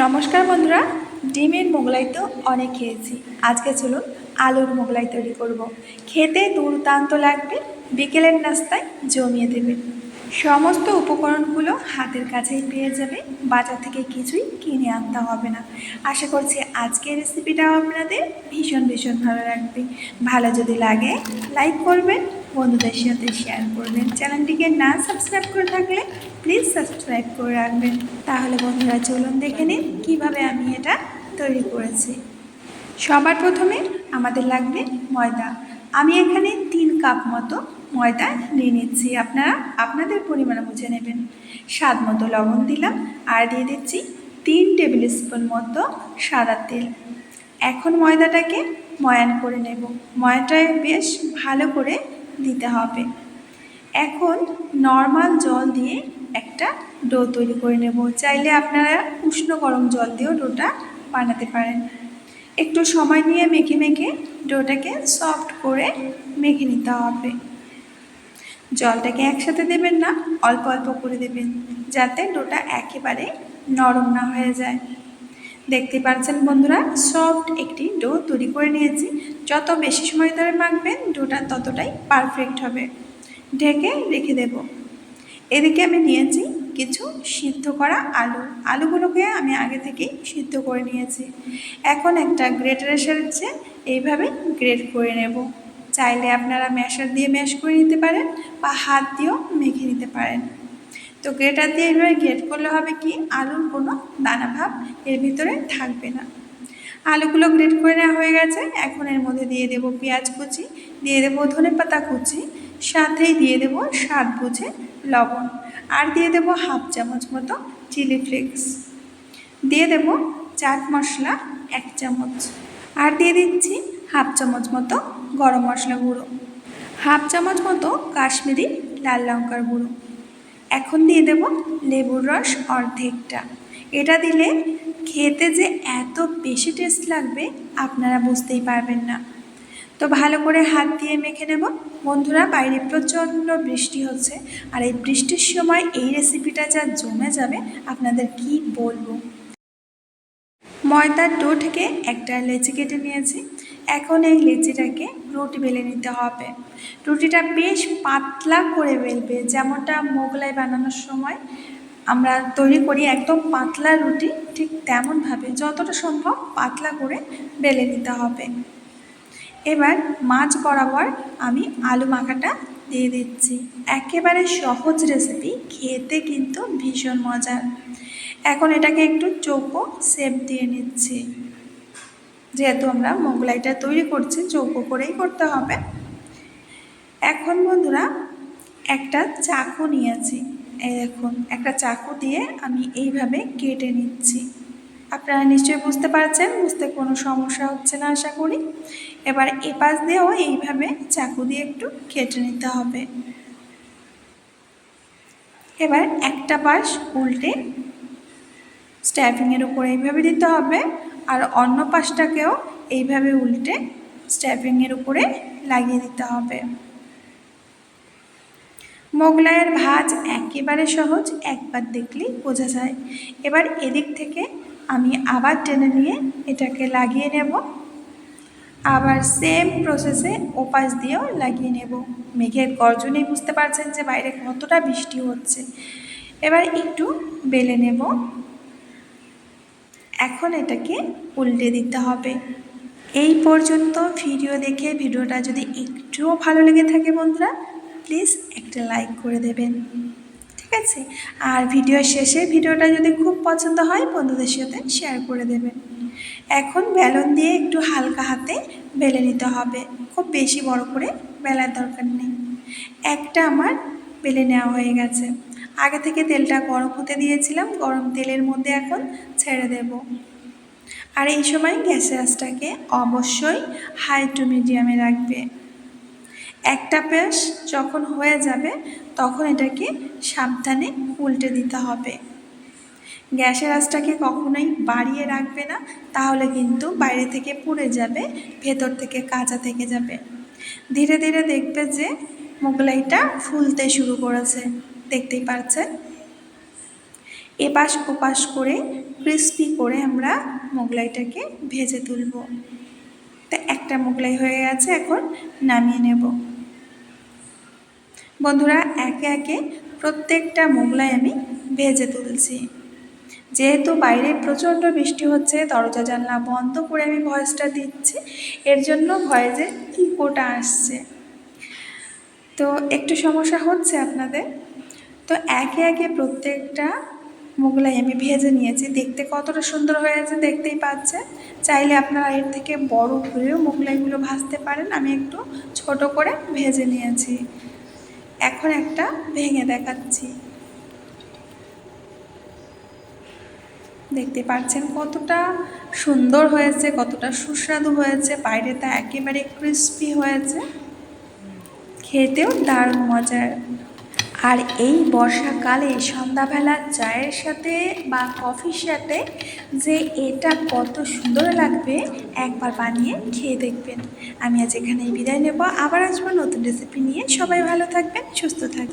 নমস্কার বন্ধুরা, ডিমের মোগলাই তো অনেক খেয়েছি। আজকে চলুন আলুর মোগলাই তৈরি করব। খেতে দুর্দান্ত লাগবে, বিকেলের নাস্তায় জমিয়ে দেবে। সমস্ত উপকরণগুলো হাতের কাছেই পেয়ে যাবে, বাজার থেকে কিছুই কিনে আনতে হবে না। আশা করছি আজকের রেসিপিটাও আপনাদের ভীষণ ভীষণ ভালো লাগবে। ভালো যদি লাগে লাইক করবেন বন্ধুদের সাথে শেয়ার করবেন। চ্যানেলটিকে না সাবস্ক্রাইব করে থাকলে প্লিজ সাবস্ক্রাইব করে রাখবেন। তাহলে বন্ধুরা চলুন দেখে নিন কীভাবে আমি এটা তৈরি করেছি। সবার প্রথমে আমাদের লাগবে ময়দা। আমি এখানে তিন কাপ মতো ময়দা নিয়ে নিচ্ছি। আপনারা আপনাদের পরিমাণ বুঝে নেবেন। স্বাদ মতো লবণ দিলাম আর দিয়ে দিচ্ছি তিন টেবিল স্পুন মতো সাদা তেল। এখন ময়দাটাকে ময়ান করে নেব। ময়ানটায় বেশ ভালো করে দিতে হবে। এখন নর্মাল জল দিয়ে একটা ডো তৈরি করে নেব। চাইলে আপনারা উষ্ণ গরম জল দিয়েও ডোটা বানাতে পারেন। একটু সময় নিয়ে মেখে মেখে ডোটাকে সফট করে মেখে নিতে হবে। জলটাকে একসাথে দেবেন না, অল্প অল্প করে দেবেন। যাতে ডোটা একেবারে নরম না হয়ে যায়। দেখতে পাচ্ছেন বন্ধুরা সফট একটি ডো তৈরি করে নিয়েছি। যত বেশি সময় ধরে মাখবেন ডোটা ততটাই পারফেক্ট হবে। ঢেকে রেখে দেব। এদিকে আমি নিয়েছি কিছু সিদ্ধ করা আলু। আলুগুলোকে আমি আগে থেকেই সিদ্ধ করে নিয়েছি। এখন একটা গ্রেটারের সাহায্যে এইভাবে গ্রেট করে নেব। চাইলে আপনারা ম্যাশার দিয়ে ম্যাশ করে নিতে পারেন বা হাত দিয়েও মেখে নিতে পারেন। তো গ্রেটার দিয়ে এইভাবে গ্রেট করলে হবে কি? আলুর কোনো দানা ভাব এর ভিতরে থাকবে না। আলুগুলো গ্রেট করে নেওয়া হয়ে গেছে। এখন এর মধ্যে দিয়ে দেব পেঁয়াজ কুচি, দিয়ে দেবো ধনে পাতা কুচি, সাথেই দিয়ে দেব স্বাদ বুঝে লবণ, আর দিয়ে দেব হাফ চামচ মতো চিলি ফ্লেক্স। দিয়ে দেব চাট মশলা এক চামচ, আর দিয়ে দিচ্ছি হাফ চামচ মতো গরম মশলা গুঁড়ো, হাফ চামচ মতো কাশ্মীরি লাল লঙ্কার গুঁড়ো। এখন দিয়ে দেব লেবুর রস অর্ধেকটা। এটা দিলে খেতে যে এত বেশি টেস্ট লাগবে আপনারা বুঝতেই পারবেন না। তো ভালো করে হাত দিয়ে মেখে নেব। বন্ধুরা, বাইরে প্রচণ্ড বৃষ্টি হচ্ছে আর এই বৃষ্টির সময় এই রেসিপিটা যা জমে যাবে, আপনাদের কি বলব? ময়দার থেকে একটা লেচি কেটে নিয়েছি। এখন এই লেচিটাকে রুটি বেলে নিতে হবে। রুটিটা বেশ পাতলা করে বেলবে, যেমনটা মোগলাই বানানোর সময় আমরা তৈরি করি একদম পাতলা রুটি, ঠিক তেমনভাবে যতটা সম্ভব পাতলা করে বেলে নিতে হবে। এবার মাছ বরাবর আমি আলু মাখাটা দিয়ে দিচ্ছি। একেবারে সহজ রেসিপি, খেতে কিন্তু ভীষণ মজার। এখন এটাকে একটু চৌকো সেপ দিয়ে নিচ্ছি। যেহেতু আমরা মোগলাইটা তৈরি করছি চৌকো করেই করতে হবে। এখন বন্ধুরা, একটা চাকু নিয়েছি। এই দেখুন, একটা চাকু দিয়ে আমি এইভাবে কেটে নিচ্ছি। আপনারা নিশ্চয়ই বুঝতে পারছেন, বুঝতে কোনো সমস্যা হচ্ছে না, আশা করি। এবার এপাশ দিয়েও এইভাবে চাকু দিয়ে একটু কেটে নিতে হবে। এবার একটা পাশ উল্টে স্ট্যাপিংয়ের উপরে এইভাবে দিতে হবে। আর অন্য পাশটাকেও এইভাবে উল্টে স্ট্যাপিংয়ের উপরে লাগিয়ে দিতে হবে। মোগলাইয়ের ভাজ একেবারে সহজ, একবার দেখলেই বোঝা যায়। এবার এদিক থেকে আমি আবার টেনে নিয়ে এটাকে লাগিয়ে নেব। আবার সেম প্রসেসে ওপাশ দিয়েও লাগিয়ে নেব। মেঘের গর্জনেই বুঝতে পারছেন যে বাইরে কতটা বৃষ্টি হচ্ছে। এবার একটু বেলে নেব। এখন এটাকে উল্টে দিতে হবে। এই পর্যন্ত ভিডিও দেখে ভিডিওটা যদি একটুও ভালো লেগে থাকে বন্ধুরা প্লিজ একটা লাইক করে দেবেন। ঠিক আছে? আর ভিডিওর শেষে ভিডিওটা যদি খুব পছন্দ হয়, বন্ধুদের সাথে শেয়ার করে দেবেন। এখন বেলন দিয়ে একটু হালকা হাতে বেলে নিতে হবে। খুব বেশি বড় করে বেলার দরকার নেই। একটা আমার বেলে নেওয়া হয়ে গেছে। আগে থেকে তেলটা গরম হতে দিয়েছিলাম, গরম তেলের মধ্যে এখন ছেড়ে দেব। আর এই সময় গ্যাসের আঁচটাকে অবশ্যই হাই টু মিডিয়ামে রাখবে। একটা পেশ যখন হয়ে যাবে, তখন এটাকে সাবধানে উল্টে দিতে হবে। গ্যাসের আঁচটাকে কখনোই বাড়িয়ে রাখবে না, তাহলে কিন্তু বাইরে থেকে পুড়ে যাবে, ভেতর থেকে কাঁচা থেকে যাবে। ধীরে ধীরে দেখবে যে মোগলাইটা ফুলতে শুরু করেছে। দেখতেই পাচ্ছেন এপাশ ওপাশ করে ক্রিস্পি করে আমরা মোগলাইটাকে ভেজে তুলব। তা একটা মোগলাই হয়ে গেছে, এখন নামিয়ে নেব। বন্ধুরা, একে একে প্রত্যেকটা মোগলাই আমি ভেজে তুলছি। যেহেতু বাইরে প্রচণ্ড বৃষ্টি হচ্ছে, দরজা জানলা বন্ধ করে আমি ভয়েসটা দিচ্ছি, এর জন্য ভয়েসে ইকোটা আসছে। তো একটু সমস্যা হচ্ছে আপনাদের? তো একে একে প্রত্যেকটা মোগলাই আমি ভেজে নিয়েছি। দেখতে কতটা সুন্দর হয়েছে দেখতেই পাচ্ছেন চাইলে আপনারা এর থেকে বড় করেও মোগলাইগুলো ভাজতে পারেন। আমি একটু ছোট করে ভেজে নিয়েছি। এখন একটা ভেঙে দেখাচ্ছি। দেখতে পাচ্ছেন কতটা সুন্দর হয়েছে, কতটা সুস্বাদু হয়েছে। বাইরেটা একেবারে ক্রিস্পি হয়েছে। খেতেও দারুণ মজার। আর এই বর্ষাকালে সন্ধ্যাবেলা চায়ের সাথে বা কফির সাথে যে এটা কত সুন্দর লাগবে, একবার বানিয়ে খেয়ে দেখবেন। আমি আজ এখানেই বিদায় নেব। আবার আসব নতুন রেসিপি নিয়ে। সবাই ভালো থাকবেন, সুস্থ থাকবেন।